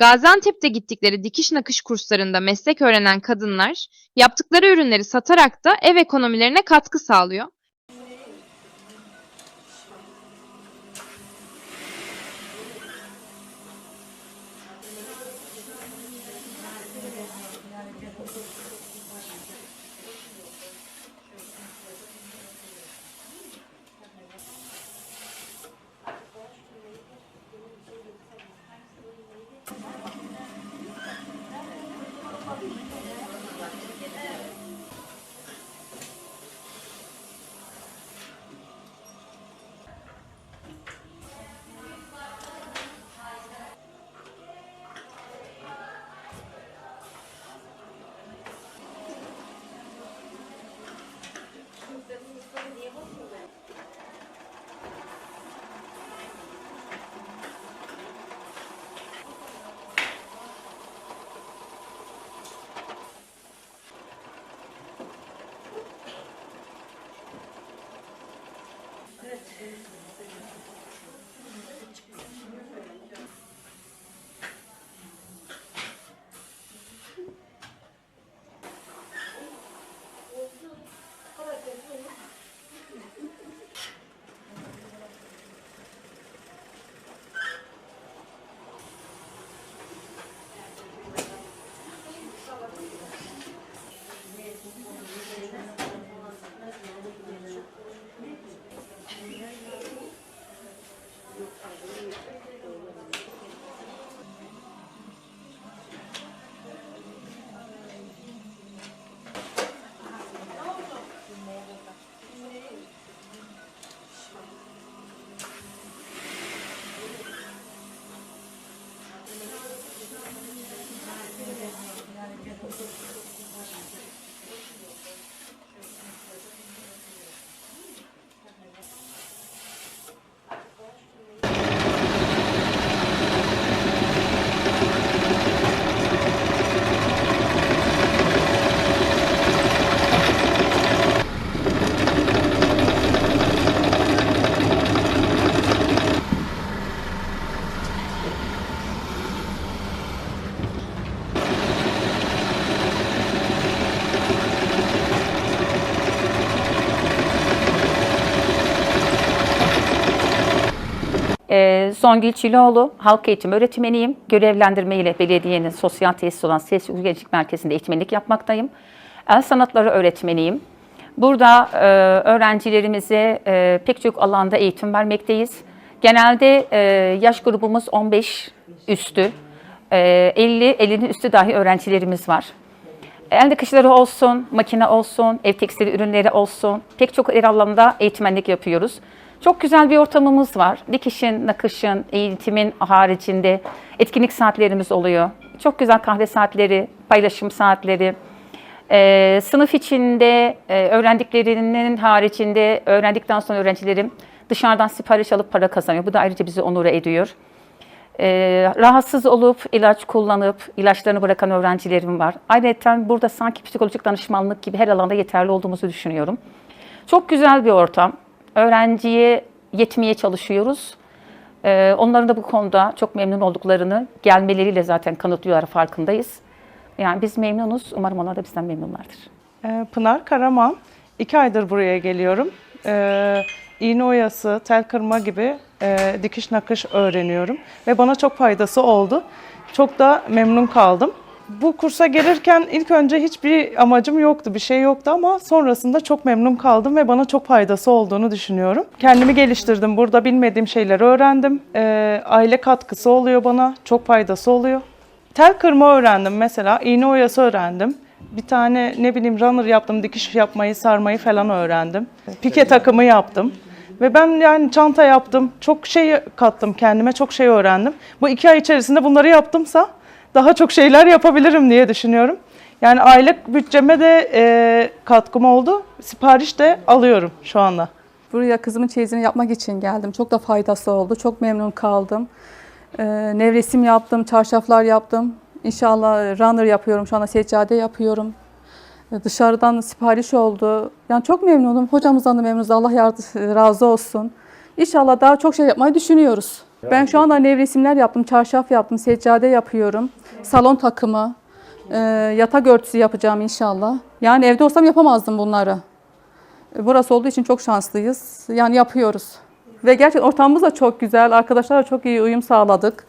Gaziantep'te gittikleri dikiş nakış kurslarında meslek öğrenen kadınlar yaptıkları ürünleri satarak da ev ekonomilerine katkı sağlıyor. Ee, Songül Çiloğlu, halk eğitim öğretmeniyim. Görevlendirme ile belediyenin sosyal tesisi olan Ses Gençlik Merkezi'nde eğitmenlik yapmaktayım. El sanatları öğretmeniyim. Burada e, öğrencilerimize e, pek çok alanda eğitim vermekteyiz. Genelde e, yaş grubumuz 15 üstü, e, 50, 50'nin üstü dahi öğrencilerimiz var. El nakışları olsun, makine olsun, ev tekstili ürünleri olsun. Pek çok her alanda eğitmenlik yapıyoruz. Çok güzel bir ortamımız var. Dikişin, nakışın, eğitimin haricinde etkinlik saatlerimiz oluyor. Çok güzel kahve saatleri, paylaşım saatleri. Ee, sınıf içinde e, öğrendiklerinin haricinde öğrendikten sonra öğrencilerim dışarıdan sipariş alıp para kazanıyor. Bu da ayrıca bizi onur ediyor. Ee, rahatsız olup ilaç kullanıp ilaçlarını bırakan öğrencilerim var. Ayrıca burada sanki psikolojik danışmanlık gibi her alanda yeterli olduğumuzu düşünüyorum. Çok güzel bir ortam. Öğrenciye yetmeye çalışıyoruz. Ee, onların da bu konuda çok memnun olduklarını gelmeleriyle zaten kanıtlıyorlar farkındayız. Yani biz memnunuz. Umarım onlar da bizden memnunlardır. Ee, Pınar Karaman. İki aydır buraya geliyorum. Ee, oyası, tel kırma gibi e, dikiş nakış öğreniyorum. Ve bana çok faydası oldu. Çok da memnun kaldım. Bu kursa gelirken ilk önce hiçbir amacım yoktu, bir şey yoktu ama sonrasında çok memnun kaldım ve bana çok faydası olduğunu düşünüyorum. Kendimi geliştirdim. Burada bilmediğim şeyleri öğrendim. Ee, aile katkısı oluyor bana, çok faydası oluyor. Tel kırma öğrendim mesela, iğne oyası öğrendim. Bir tane ne bileyim runner yaptım, dikiş yapmayı, sarmayı falan öğrendim. Pike takımı yaptım. Ve ben yani çanta yaptım, çok şey kattım kendime, çok şey öğrendim. Bu iki ay içerisinde bunları yaptımsa daha çok şeyler yapabilirim diye düşünüyorum. Yani aylık bütçeme de e, katkım oldu. Sipariş de alıyorum şu anda. Buraya kızımın çeyizini yapmak için geldim. Çok da faydası oldu. Çok memnun kaldım. Ee, nevresim yaptım, çarşaflar yaptım. İnşallah runner yapıyorum. Şu anda seccade yapıyorum. Ee, Dışarıdan sipariş oldu. Yani çok memnunum. Hocamızdan da memnunuz. Allah razı olsun. İnşallah daha çok şey yapmayı düşünüyoruz. Ben şu anda nevresimler yaptım, çarşaf yaptım, seccade yapıyorum. Salon takımı, e, yatak örtüsü yapacağım inşallah. Yani evde olsam yapamazdım bunları. Burası olduğu için çok şanslıyız. Yani yapıyoruz. Ve gerçekten ortamımız da çok güzel. Arkadaşlarla çok iyi uyum sağladık.